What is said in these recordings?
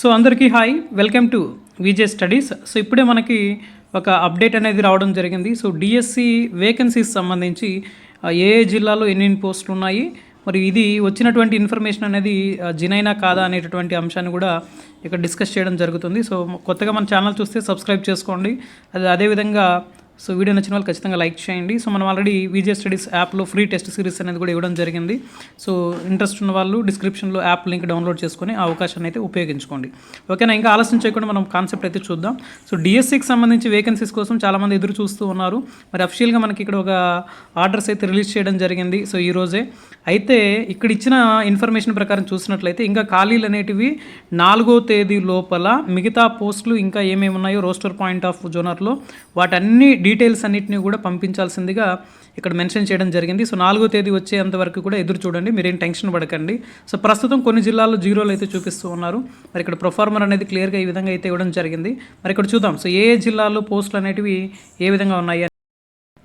So అందరికీ hi welcome to Vijay studies. So ఇప్పుడే మనకి ఒక అప్డేట్ అనేది రావడం జరిగింది. సో డిఎస్సి వేకెన్సీస్ సంబంధించి ఏ ఏ జిల్లాలో ఎన్ని పోస్టులు ఉన్నాయి మరి ఇది వచ్చినటువంటి ఇన్ఫర్మేషన్ అనేది జినైనా కాదా అనేటటువంటి అంశాన్ని కూడా ఇక్కడ డిస్కస్ చేయడం జరుగుతుంది. సో కొత్తగా మన ఛానల్ చూస్తే సబ్స్క్రైబ్ చేసుకోండి. అది అదేవిధంగా సో వీడియో నచ్చిన వాళ్ళు ఖచ్చితంగా లైక్ చేయండి. సో మనం ఆల్రెడీ విజయ స్టడీస్ యాప్లో ఫ్రీ టెస్ట్ సిరీస్ అనేది కూడా ఇవ్వడం జరిగింది. సో ఇంట్రెస్ట్ ఉన్న వాళ్ళు డిస్క్రిప్షన్లో యాప్ లింక్ డౌన్లోడ్ చేసుకొని ఆ అవకాశాన్ని అయితే ఉపయోగించుకోండి. ఓకేనా? ఇంకా ఆలస్యం చేయకుండా మనం కాన్సెప్ట్ అయితే చూద్దాం. సో డిఎస్సికి సంబంధించి వేకెన్సీస్ కోసం చాలామంది ఎదురు చూస్తూ ఉన్నారు. మరి అఫిషియల్గా మనకి ఇక్కడ ఒక ఆర్డర్స్ అయితే రిలీజ్ చేయడం జరిగింది. సో ఈ రోజే. అయితే ఇక్కడ ఇచ్చిన ఇన్ఫర్మేషన్ ప్రకారం చూసినట్లయితే ఇంకా ఖాళీలు అనేటివి నాలుగో తేదీ లోపల మిగతా పోస్టులు ఇంకా ఏమేమి ఉన్నాయో రోస్టర్ పాయింట్ ఆఫ్ జోనర్లో వాటన్ని డీటెయిల్స్ అన్నిటిని కూడా పంపించాల్సిందిగా ఇక్కడ మెన్షన్ చేయడం జరిగింది. సో నాలుగో తేదీ వచ్చేంత వరకు కూడా ఎదురు చూడండి. మీరేం టెన్షన్ పడకండి. సో ప్రస్తుతం కొన్ని జిల్లాల్లో జీరోలు అయితే చూపిస్తూ ఉన్నారు. మరి ఇక్కడ ప్రొఫార్మర్ అనేది క్లియర్గా ఈ విధంగా అయితే ఇవ్వడం జరిగింది. మరి ఇక్కడ చూద్దాం. సో ఏ జిల్లాల్లో పోస్టులు అనేటివి ఏ విధంగా ఉన్నాయి?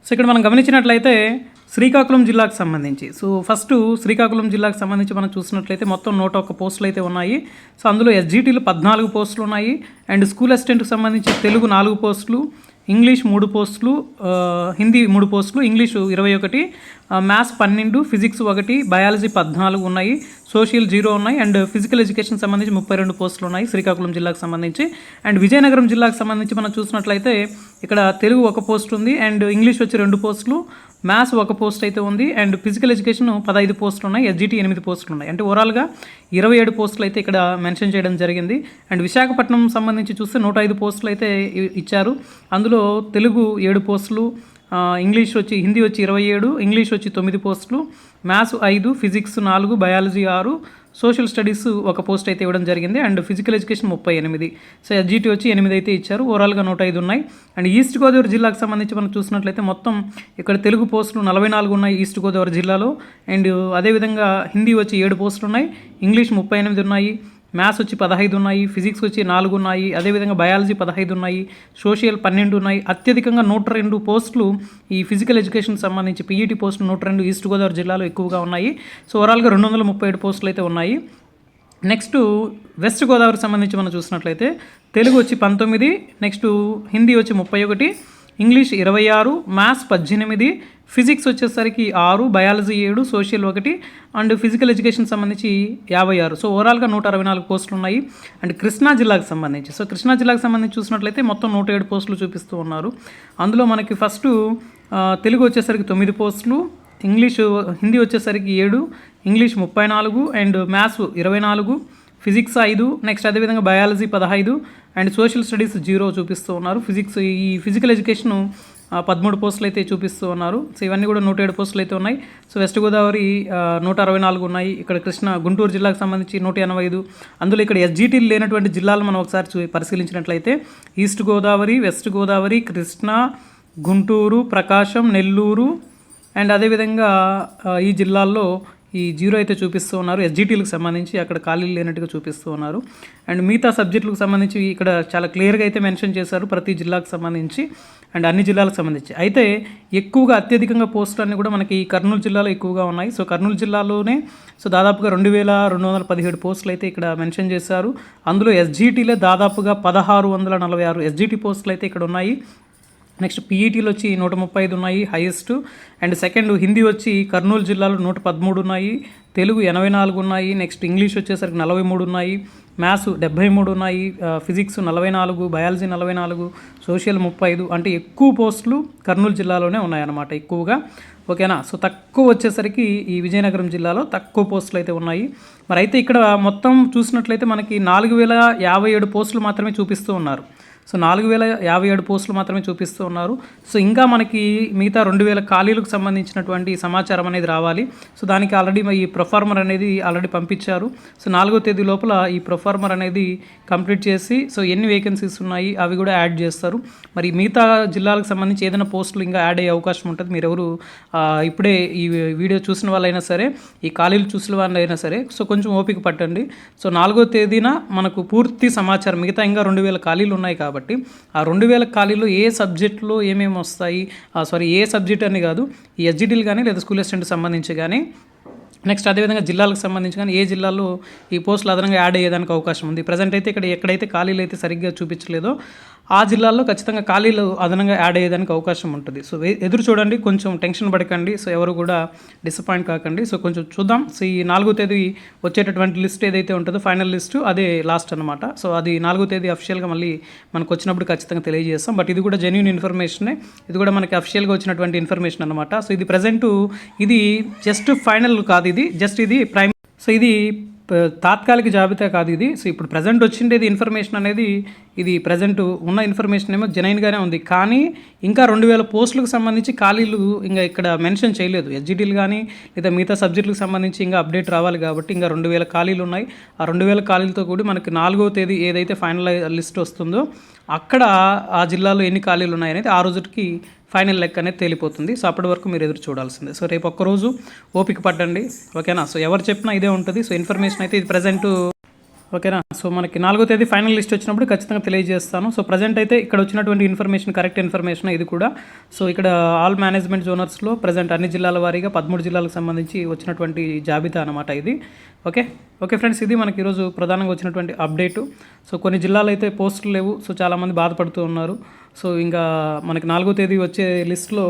సో ఇక్కడ మనం గమనించినట్లయితే శ్రీకాకుళం జిల్లాకు సంబంధించి. సో ఫస్ట్ శ్రీకాకుళం జిల్లాకు సంబంధించి మనం చూసినట్లయితే మొత్తం నూట ఒక్క పోస్టులు అయితే ఉన్నాయి. సో అందులో ఎస్జీటీలు పద్నాలుగు పోస్టులు ఉన్నాయి. అండ్ స్కూల్ అసిస్టెంట్కి సంబంధించి తెలుగు నాలుగు పోస్టులు. ఇంగ్లీష్ మూడు పోస్టులు హిందీ మూడు పోస్టులు ఇంగ్లీషు ఇరవై ఒకటి మ్యాథ్స్ పన్నెండు ఫిజిక్స్ ఒకటి బయాలజీ పద్నాలుగు ఉన్నాయి. సోషల్ జీరో ఉన్నాయి అండ్ ఫిజికల్ ఎడ్యుకేషన్ సంబంధించి ముప్పై రెండు పోస్టులు ఉన్నాయి శ్రీకాకుళం జిల్లాకు సంబంధించి. అండ్ విజయనగరం జిల్లాకు సంబంధించి మనం చూసినట్లయితే ఇక్కడ తెలుగు ఒక పోస్ట్ ఉంది అండ్ ఇంగ్లీష్ వచ్చి రెండు పోస్టులు మ్యాథ్స్ ఒక పోస్ట్ అయితే ఉంది అండ్ ఫిజికల్ ఎడ్యుకేషన్ పదహైదు పోస్టులు ఉన్నాయి ఎస్జిటి ఎనిమిది పోస్టులు ఉన్నాయి. అంటే ఓవరాల్గా ఇరవై ఏడు పోస్టులు అయితే ఇక్కడ మెన్షన్ చేయడం జరిగింది. అండ్ విశాఖపట్నం సంబంధించి చూస్తే నూట ఐదు పోస్టులు అయితే ఇచ్చారు. అందులో తెలుగు ఏడు పోస్టులు ఇంగ్లీష్ వచ్చి హిందీ వచ్చి ఇరవై ఏడు ఇంగ్లీష్ వచ్చి తొమ్మిది పోస్టులు మ్యాథ్స్ ఐదు ఫిజిక్స్ నాలుగు బయాలజీ ఆరు సోషల్ స్టడీస్ ఒక పోస్ట్ అయితే ఇవ్వడం జరిగింది అండ్ ఫిజికల్ ఎడ్యుకేషన్ ముప్పై ఎనిమిది. సో ఎస్జిటి వచ్చి ఎనిమిది అయితే ఇచ్చారు. ఓవరాల్గా నూట ఐదు ఉన్నాయి. అండ్ ఈస్ట్ గోదావరి జిల్లాకు సంబంధించి మనం చూసినట్లయితే మొత్తం ఇక్కడ తెలుగు పోస్టులు నలభై నాలుగు ఉన్నాయి ఈస్ట్ గోదావరి జిల్లాలో. అండ్ అదేవిధంగా హిందీ వచ్చి ఏడు పోస్టులు ఉన్నాయి. ఇంగ్లీష్ ముప్పై ఎనిమిది ఉన్నాయి. మ్యాథ్స్ వచ్చి పదహైదు ఉన్నాయి ఫిజిక్స్ వచ్చి నాలుగు ఉన్నాయి అదేవిధంగా బయాలజీ పదహైదు ఉన్నాయి సోషల్ పన్నెండు ఉన్నాయి. అత్యధికంగా నూట రెండు పోస్టులు ఈ ఫిజికల్ ఎడ్యుకేషన్ సంబంధించి పీఈటీ పోస్టులు నూట రెండు ఈస్ట్ గోదావరి జిల్లాలో ఎక్కువగా ఉన్నాయి. సో ఓవరాల్గా రెండు వందల ముప్పై ఏడు పోస్టులు అయితే ఉన్నాయి. నెక్స్ట్ వెస్ట్ గోదావరికి సంబంధించి మనం చూసినట్లయితే తెలుగు వచ్చి పంతొమ్మిది నెక్స్ట్ హిందీ వచ్చి ముప్పై ఒకటి ఇంగ్లీష్ ఇరవై ఆరు మ్యాథ్స్ పద్దెనిమిది ఫిజిక్స్ వచ్చేసరికి ఆరు బయాలజీ ఏడు సోషల్ ఒకటి అండ్ ఫిజికల్ ఎడ్యుకేషన్ సంబంధించి యాభై ఆరు. సో ఓవరాల్గా నూట అరవై నాలుగు పోస్టులు ఉన్నాయి. అండ్ కృష్ణా జిల్లాకు సంబంధించి సో కృష్ణా జిల్లాకు సంబంధించి చూసినట్లయితే మొత్తం నూట ఏడు పోస్టులు చూపిస్తూ ఉన్నారు. అందులో మనకి ఫస్ట్ తెలుగు వచ్చేసరికి తొమ్మిది పోస్టులు ఇంగ్లీషు హిందీ వచ్చేసరికి ఏడు ఇంగ్లీష్ ముప్పై నాలుగు అండ్ మ్యాథ్స్ ఇరవై నాలుగు ఫిజిక్స్ ఐదు నెక్స్ట్ అదేవిధంగా బయాలజీ పదహైదు అండ్ సోషల్ స్టడీస్ జీరో చూపిస్తూ ఉన్నారు. ఫిజిక్స్ ఈ ఫిజికల్ ఎడ్యుకేషన్ పదమూడు పోస్టులు అయితే చూపిస్తూ ఉన్నారు. సో ఇవన్నీ కూడా నూట ఏడు పోస్టులు అయితే ఉన్నాయి. సో వెస్ట్ గోదావరి నూట అరవై నాలుగు ఉన్నాయి. ఇక్కడ కృష్ణ గుంటూరు జిల్లాకు సంబంధించి నూట ఎనభై ఐదు. అందులో ఇక్కడ ఎస్జిటీలు లేనటువంటి జిల్లాలు మనం ఒకసారి చూ పరిశీలించినట్లయితే east Godavari west Godavari Krishna Guntur Prakasam Nellore and అదేవిధంగా ఈ జిల్లాల్లో ఈ జీరో అయితే చూపిస్తూ ఉన్నారు. ఎస్జిటీలకు సంబంధించి అక్కడ ఖాళీలు లేనట్టుగా చూపిస్తూ ఉన్నారు. అండ్ మిగతా సబ్జెక్టులకు సంబంధించి ఇక్కడ చాలా క్లియర్గా అయితే మెన్షన్ చేశారు ప్రతి జిల్లాకు సంబంధించి అండ్ అన్ని జిల్లాలకు సంబంధించి. అయితే ఎక్కువగా అత్యధికంగా పోస్టులు అన్నీ కూడా మనకి ఈ కర్నూలు జిల్లాలో ఎక్కువగా ఉన్నాయి. సో కర్నూలు జిల్లాలోనే సో దాదాపుగా రెండు వేల రెండు వందల పదిహేడు పోస్టులు అయితే ఇక్కడ మెన్షన్ చేశారు. అందులో ఎస్జిటీలే దాదాపుగా పదహారు వందల నలభై ఆరు ఎస్జిటి పోస్టులు అయితే ఇక్కడ ఉన్నాయి. నెక్స్ట్ పీఈటీలు వచ్చి నూట ముప్పై ఐదు ఉన్నాయి హైయెస్ట్ అండ్ సెకండ్ హిందీ వచ్చి కర్నూలు జిల్లాలో నూట పదమూడు ఉన్నాయి తెలుగు ఎనభై నాలుగు ఉన్నాయి నెక్స్ట్ ఇంగ్లీష్ వచ్చేసరికి నలభై మూడు ఉన్నాయి మ్యాథ్స్ డెబ్బై మూడు ఉన్నాయి ఫిజిక్స్ నలభై నాలుగు బయాలజీ నలభై నాలుగు సోషల్ ముప్పై ఐదు అంటే ఎక్కువ పోస్టులు కర్నూలు జిల్లాలోనే ఉన్నాయన్నమాట ఎక్కువగా. ఓకేనా? సో తక్కువ వచ్చేసరికి ఈ విజయనగరం జిల్లాలో తక్కువ పోస్టులు అయితే ఉన్నాయి. మరి అయితే ఇక్కడ మొత్తం చూసినట్లయితే మనకి నాలుగు వేల యాభై ఏడు పోస్టులు మాత్రమే చూపిస్తూ ఉన్నారు. సో నాలుగు వేల యాభై ఏడు పోస్టులు మాత్రమే చూపిస్తూ ఉన్నారు. సో ఇంకా మనకి మిగతా రెండు వేల ఖాళీలకు సంబంధించినటువంటి సమాచారం అనేది రావాలి. సో దానికి ఆల్రెడీ ఈ ప్రొఫార్మర్ అనేది ఆల్రెడీ పంపించారు. సో నాలుగో తేదీ లోపల ఈ ప్రొఫార్మర్ అనేది కంప్లీట్ చేసి సో ఎన్ని వేకెన్సీస్ ఉన్నాయి అవి కూడా యాడ్ చేస్తారు. మరి మిగతా జిల్లాలకు సంబంధించి ఏదైనా పోస్టులు ఇంకా యాడ్ అయ్యే అవకాశం ఉంటుంది. మీరు ఎవరు ఇప్పుడే ఈ వీడియో చూసిన వాళ్ళైనా సరే ఈ ఖాళీలు చూసిన వాళ్ళైనా సరే సో కొంచెం ఓపిక పట్టండి. సో నాలుగో తేదీన మనకు పూర్తి సమాచారం మిగతా ఇంకా రెండు వేల ఖాళీలు ఉన్నాయి కాబట్టి ఆ రెండు వేల ఖాళీలు ఏ సబ్జెక్టులో ఏమేమి వస్తాయి? సారీ ఏ సబ్జెక్ట్ అని కాదు ఈ ఎస్జిటీలు కానీ లేదా స్కూల్ అసిస్టెంట్ సంబంధించి కానీ నెక్స్ట్ అదేవిధంగా జిల్లాలకు సంబంధించి కానీ ఏ జిల్లాలో ఈ పోస్టులు అదనంగా యాడ్ అయ్యేదానికి అవకాశం ఉంది. ప్రజెంట్ అయితే ఇక్కడ ఎక్కడైతే ఖాళీలు అయితే సరిగ్గా చూపించలేదో ఆ ఆ జిల్లాల్లో ఖచ్చితంగా ఖాళీలు అదనంగా యాడ్ అయ్యేదానికి అవకాశం ఉంటుంది. సో ఎదురు చూడండి కొంచెం టెన్షన్ పడకండి. సో ఎవరు కూడా డిసప్పాయింట్ కాకండి. సో కొంచెం చూద్దాం. సో ఈ నాలుగో తేదీ వచ్చేటటువంటి లిస్ట్ ఏదైతే ఉంటుందో ఫైనల్ లిస్ట్ అదే లాస్ట్ అనమాట సో అది నాలుగో తేదీ అఫిషియల్గా మళ్ళీ మనకు వచ్చినప్పుడు ఖచ్చితంగా తెలియజేస్తాం. బట్ ఇది కూడా జెన్యున్ ఇన్ఫర్మేషనే ఇది కూడా మనకి అఫిషియల్గా వచ్చినటువంటి ఇన్ఫర్మేషన్ అనమాట సో ఇది ప్రజెంట్ ఇది జస్ట్ ఫైనల్ కాదు ఇది. జస్ట్ ఇది ప్రైమ్ సో ఇది తాత్కాలిక జాబితా కాదు ఇది. సో ఇప్పుడు ప్రజెంట్ వచ్చిండేది ఇన్ఫర్మేషన్ అనేది ఇది ప్రజెంట్ ఉన్న ఇన్ఫర్మేషన్ ఏమో జెనైన్గానే ఉంది. కానీ ఇంకా రెండు వేల పోస్టులకు సంబంధించి ఖాళీలు ఇంకా ఇక్కడ మెన్షన్ చేయలేదు. ఎస్జిటీలు కానీ లేదా మిగతా సబ్జెక్టులకు సంబంధించి ఇంకా అప్డేట్ రావాలి కాబట్టి ఇంకా రెండు వేల ఖాళీలు ఉన్నాయి. ఆ రెండు వేల ఖాళీలతో కూడి మనకి నాలుగో తేదీ ఏదైతే ఫైనల్ లిస్ట్ వస్తుందో అక్కడ ఆ జిల్లాలో ఎన్ని ఖాళీలు ఉన్నాయనేది ఆ రోజుకి ఫైనల్ లెక్క అనేది తేలిపోతుంది. సో అప్పటి వరకు మీరు ఎదురు చూడాల్సిందే. సో రేపు ఒక్కరోజు ఓపిక పడ్డండి ఓకేనా? సో ఎవరు చెప్పినా ఇదే ఉంటుంది. సో ఇన్ఫర్మేషన్ అయితే ఇది ప్రజెంట్ ఓకేనా? సో మనకి నాలుగో తేదీ ఫైనల్ లిస్ట్ వచ్చినప్పుడు ఖచ్చితంగా తెలియజేస్తాను. సో ప్రజెంట్ అయితే ఇక్కడ వచ్చినటువంటి ఇన్ఫర్మేషన్ కరెక్ట్ ఇన్ఫర్మేషన్ ఇది కూడా. సో ఇక్కడ ఆల్ మేనేజ్మెంట్ జోనర్స్లో ప్రజెంట్ అన్ని జిల్లాల వారీగా పదమూడు జిల్లాలకు సంబంధించి వచ్చినటువంటి జాబితా అనమాట ఇది. ఓకే? ఓకే ఫ్రెండ్స్ ఇది మనకి ఈరోజు ప్రధానంగా వచ్చినటువంటి అప్డేటు సో కొన్ని జిల్లాలు అయితే పోస్టులు లేవు. సో చాలామంది బాధపడుతూ ఉన్నారు. సో ఇంకా మనకి నాలుగో తేదీ వచ్చే లిస్ట్లో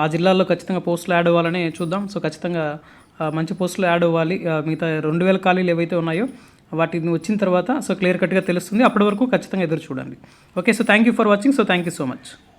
ఆ జిల్లాల్లో ఖచ్చితంగా పోస్టులు యాడ్ అవ్వాలని చూద్దాం. సో ఖచ్చితంగా మంచి పోస్టులు యాడ్ అవ్వాలి. మిగతా రెండు వేల ఖాళీలు ఏవైతే ఉన్నాయో వాటిని వచ్చిన తర్వాత సో క్లియర్ కట్గా తెలుస్తుంది. అప్పటి వరకు ఖచ్చితంగా ఎదురు చూడండి. Okay so thank you for watching so thank you so much